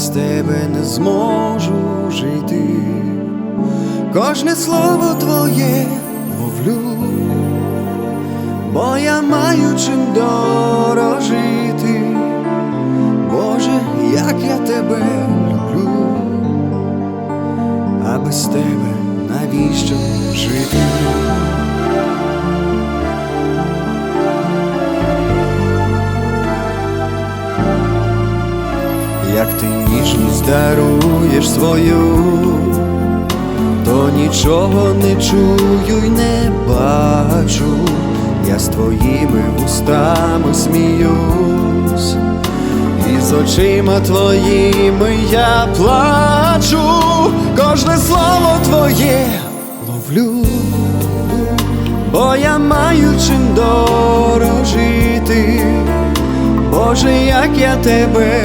без тебе не зможу жити, кожне слово твоє ловлю, бо я маю чим дорожити, Боже, як я тебе люблю, а без тебе навіщо жити? Ти ніжність даруєш свою, то нічого не чую й не бачу, я з твоїми вустами сміюсь, і з очима твоїми я плачу, кожне слово твоє ловлю, бо я маю чим дорожити. Боже, як я тебе